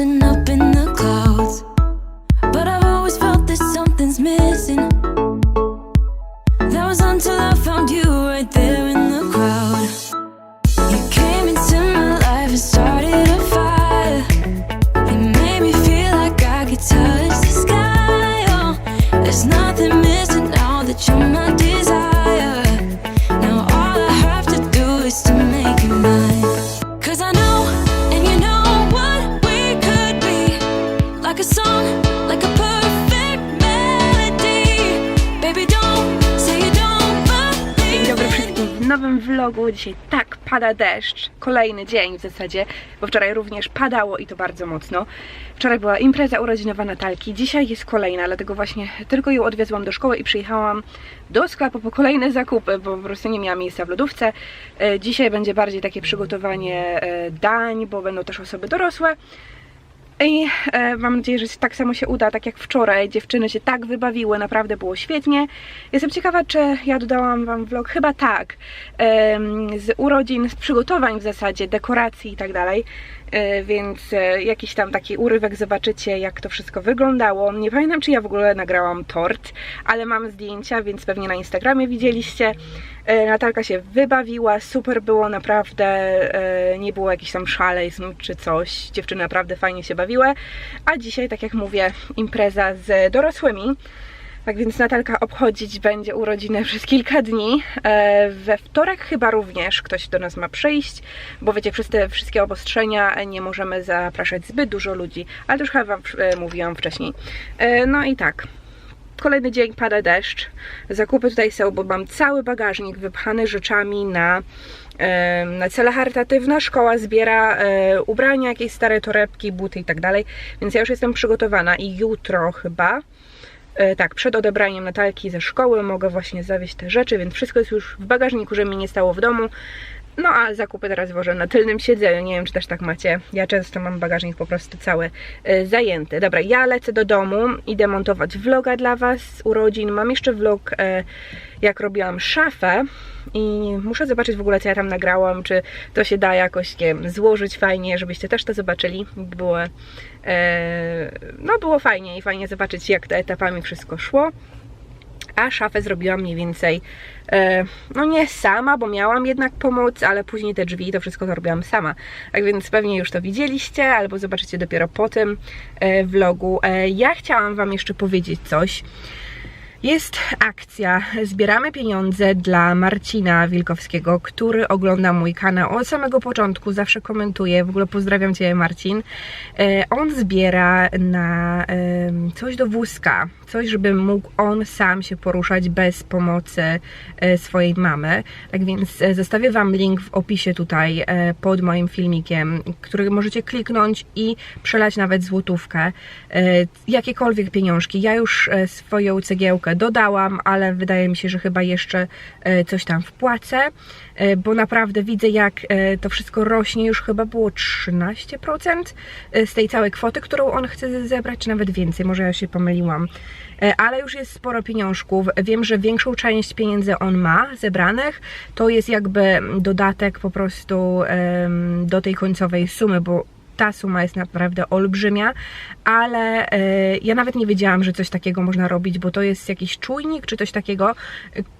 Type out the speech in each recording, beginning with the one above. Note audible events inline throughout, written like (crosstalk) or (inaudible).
and vlogu. Dzisiaj tak pada deszcz. Kolejny dzień w zasadzie, bo wczoraj również padało i to bardzo mocno. Wczoraj była impreza urodzinowa Natalki, dzisiaj jest kolejna, dlatego właśnie tylko ją odwiezłam do szkoły i przyjechałam do sklepu po kolejne zakupy, bo po prostu nie miałam miejsca w lodówce. E, Dzisiaj będzie bardziej takie przygotowanie e, dań, bo będą też osoby dorosłe. I e, mam nadzieję, że tak samo się uda, tak jak wczoraj. Dziewczyny się tak wybawiły, naprawdę było świetnie. Jestem ciekawa, czy ja dodałam Wam vlog, chyba tak, em, z urodzin, z przygotowań w zasadzie, dekoracji i tak dalej. E, Więc e, jakiś tam taki urywek zobaczycie, jak to wszystko wyglądało. Nie pamiętam, czy ja w ogóle nagrałam tort, ale mam zdjęcia, więc pewnie na Instagramie widzieliście. E, Natalka się wybawiła, super było naprawdę, nie było jakichś tam szaleństw czy coś. Dziewczyny naprawdę fajnie się bawiły. A dzisiaj, tak jak mówię, impreza z dorosłymi. Tak więc Natalka obchodzić będzie urodziny przez kilka dni. E, We wtorek chyba również ktoś do nas ma przyjść, bo wiecie, przez te wszystkie obostrzenia nie możemy zapraszać zbyt dużo ludzi, ale to już chyba Wam e, mówiłam wcześniej. E, No i tak, kolejny dzień pada deszcz. Zakupy tutaj są, bo mam cały bagażnik wypchany rzeczami na, na cele charytatywne. Szkoła zbiera ubrania, jakieś stare torebki, buty i tak dalej. Więc ja już jestem przygotowana i jutro chyba. E, Tak, przed odebraniem Natalki ze szkoły mogę właśnie zawieźć te rzeczy, więc wszystko jest już w bagażniku, żeby mi nie stało w domu. No a zakupy teraz włożę na tylnym siedzeniu. Nie wiem, czy też tak macie. Ja często mam bagażnik po prostu cały y, zajęty. Dobra, ja lecę do domu, idę montować vloga dla Was z urodzin. Mam jeszcze vlog, y, jak robiłam szafę i muszę zobaczyć w ogóle, co ja tam nagrałam, czy to się da jakoś, nie złożyć fajnie, żebyście też to zobaczyli. Było, y, no było fajnie i fajnie zobaczyć, jak to etapami wszystko szło a szafę zrobiłam mniej więcej, e, no nie sama, bo miałam jednak pomoc, ale później te drzwi, to wszystko zrobiłam sama. Tak więc pewnie już to widzieliście, albo zobaczycie dopiero po tym e, vlogu. E, ja chciałam Wam jeszcze powiedzieć coś. Jest akcja. Zbieramy pieniądze dla Marcina Wilkowskiego, który ogląda mój kanał od samego początku, zawsze komentuje. W ogóle pozdrawiam Cię, Marcin. E, On zbiera na coś do wózka, coś, żeby mógł on sam się poruszać bez pomocy e, swojej mamy. Tak więc e, zostawię Wam link w opisie tutaj pod moim filmikiem, który możecie kliknąć i przelać nawet złotówkę. Jakiekolwiek pieniążki. Ja już swoją cegiełkę dodałam, ale wydaje mi się, że chyba jeszcze e, coś tam wpłacę, e, bo naprawdę widzę jak e, to wszystko rośnie. Już chyba było 13% e, z tej całej kwoty, którą on chce zebrać, czy nawet więcej, może ja się pomyliłam. Ale już jest sporo pieniążków. Wiem, że większą część pieniędzy on ma zebranych. To jest jakby dodatek po prostu do tej końcowej sumy, bo ta suma jest naprawdę olbrzymia, ale e, ja nawet nie wiedziałam, że coś takiego można robić, bo to jest jakiś czujnik czy coś takiego,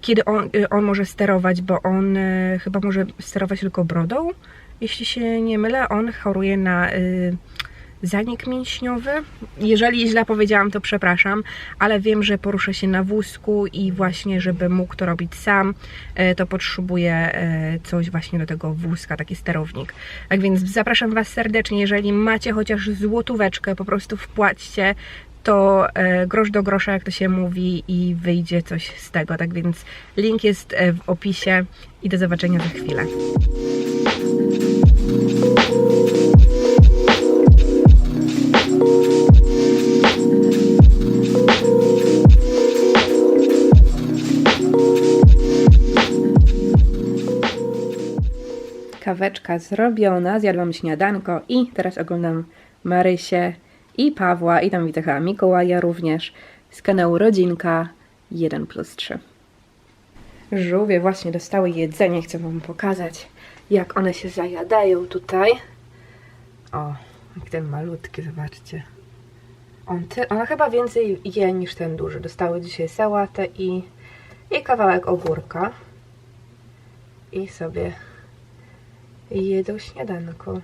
kiedy on, e, on może sterować, bo on e, chyba może sterować tylko brodą, jeśli się nie mylę. On choruje na zanik mięśniowy. Jeżeli źle powiedziałam, to przepraszam, ale wiem, że porusza się na wózku i właśnie, żeby mógł to robić sam, e, to potrzebuje e, coś właśnie do tego wózka, taki sterownik. Tak więc zapraszam Was serdecznie, jeżeli macie chociaż złotóweczkę, po prostu wpłaćcie to e, grosz do grosza, jak to się mówi, i wyjdzie coś z tego. Tak więc link jest w opisie i do zobaczenia za chwilę. Kaweczka zrobiona, zjadłam śniadanko i teraz oglądam Marysię i Pawła i tam widzę chyba Mikołaja również z kanału Rodzinka 1 plus 3. Żółwie właśnie dostały jedzenie, chcę wam pokazać jak one się zajadają tutaj. O, Jak ten malutki, zobaczcie. On, ty, ona chyba więcej je niż ten duży. Dostały dzisiaj sałatę i, i kawałek ogórka. I sobie jedzą śniadanko.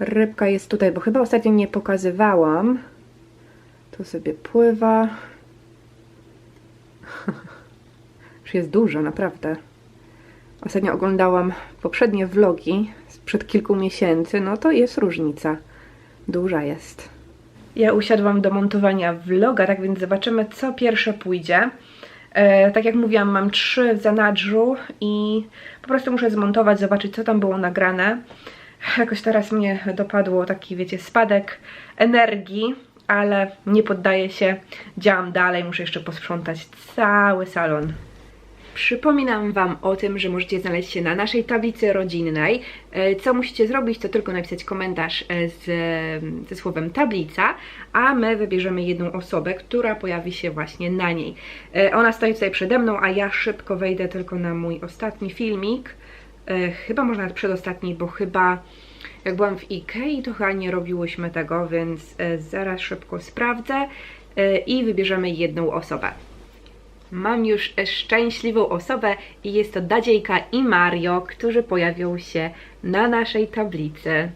Rybka jest tutaj, bo chyba ostatnio nie pokazywałam. Tu sobie pływa. (laughs) Już jest dużo, naprawdę. Ostatnio oglądałam poprzednie vlogi sprzed kilku miesięcy, no to jest różnica. Duża jest. Ja usiadłam do montowania vloga, tak więc zobaczymy, co pierwsze pójdzie. E, tak jak mówiłam, mam trzy w zanadrzu i po prostu muszę zmontować, zobaczyć, co tam było nagrane. Jakoś teraz mnie dopadło taki, wiecie, spadek energii, ale nie poddaję się, działam dalej, muszę jeszcze posprzątać cały salon. Przypominam Wam o tym, że możecie znaleźć się na naszej tablicy rodzinnej. E, Co musicie zrobić, to tylko napisać komentarz e, z, ze słowem tablica, a my wybierzemy jedną osobę, która pojawi się właśnie na niej. E, Ona stoi tutaj przede mną, a ja szybko wejdę tylko na mój ostatni filmik. Chyba może nawet przedostatni, bo chyba jak byłam w Ikei, to chyba nie robiłyśmy tego, więc zaraz szybko sprawdzę i wybierzemy jedną osobę. Mam już szczęśliwą osobę i jest to Dadziejka i Mario, którzy pojawią się na naszej tablicy.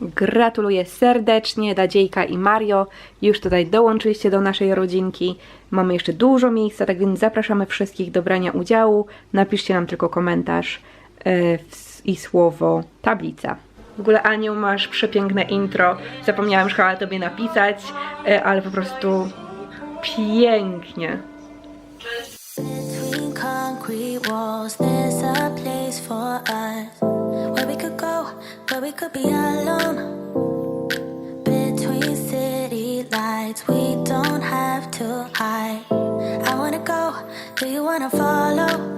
Gratuluję serdecznie Dadziejka i Mario. Już tutaj dołączyliście do naszej rodzinki. Mamy jeszcze dużo miejsca, tak więc zapraszamy wszystkich do brania udziału. Napiszcie nam tylko komentarz w- i słowo tablica. W ogóle Aniu, masz przepiękne intro. Zapomniałam już chyba tobie napisać, yy, ale po prostu pięknie. Between concrete walls, there's a place for us where we could go, where we could be alone. Between city lights, we don't have to hide. I wanna go, do you wanna follow?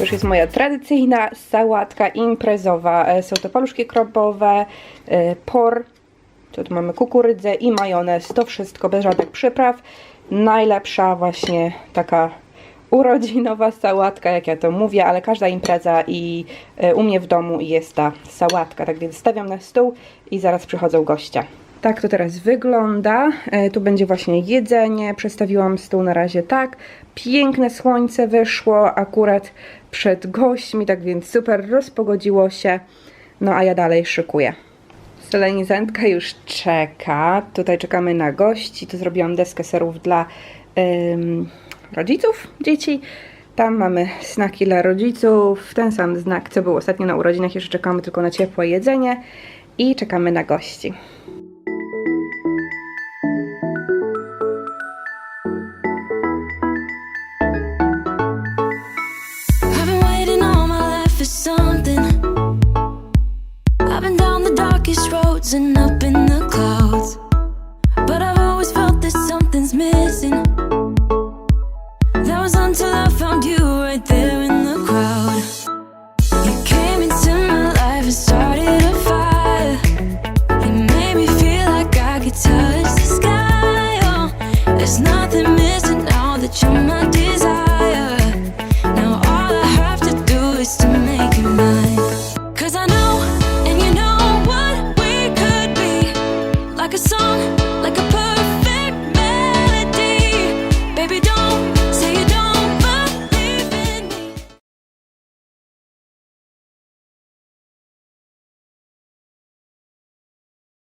To już jest moja tradycyjna sałatka imprezowa. E, Są to paluszki kropowe, e, por, tu mamy kukurydzę i majonez. To wszystko bez żadnych przypraw. Najlepsza właśnie taka urodzinowa sałatka, jak ja to mówię, ale każda impreza i e, u mnie w domu jest ta sałatka. Tak więc stawiam na stół i zaraz przychodzą goście. Tak to teraz wygląda. E, Tu będzie właśnie jedzenie. Przestawiłam stół na razie tak. Piękne słońce wyszło akurat przed gośćmi, tak więc super rozpogodziło się. No a ja dalej szykuję. Solenizentka już czeka. Tutaj czekamy na gości. Tu zrobiłam deskę serów dla ym, rodziców dzieci. Tam mamy snaki dla rodziców. Ten sam znak, co był ostatnio na urodzinach. Jeszcze czekamy tylko na ciepłe jedzenie. I czekamy na gości. for some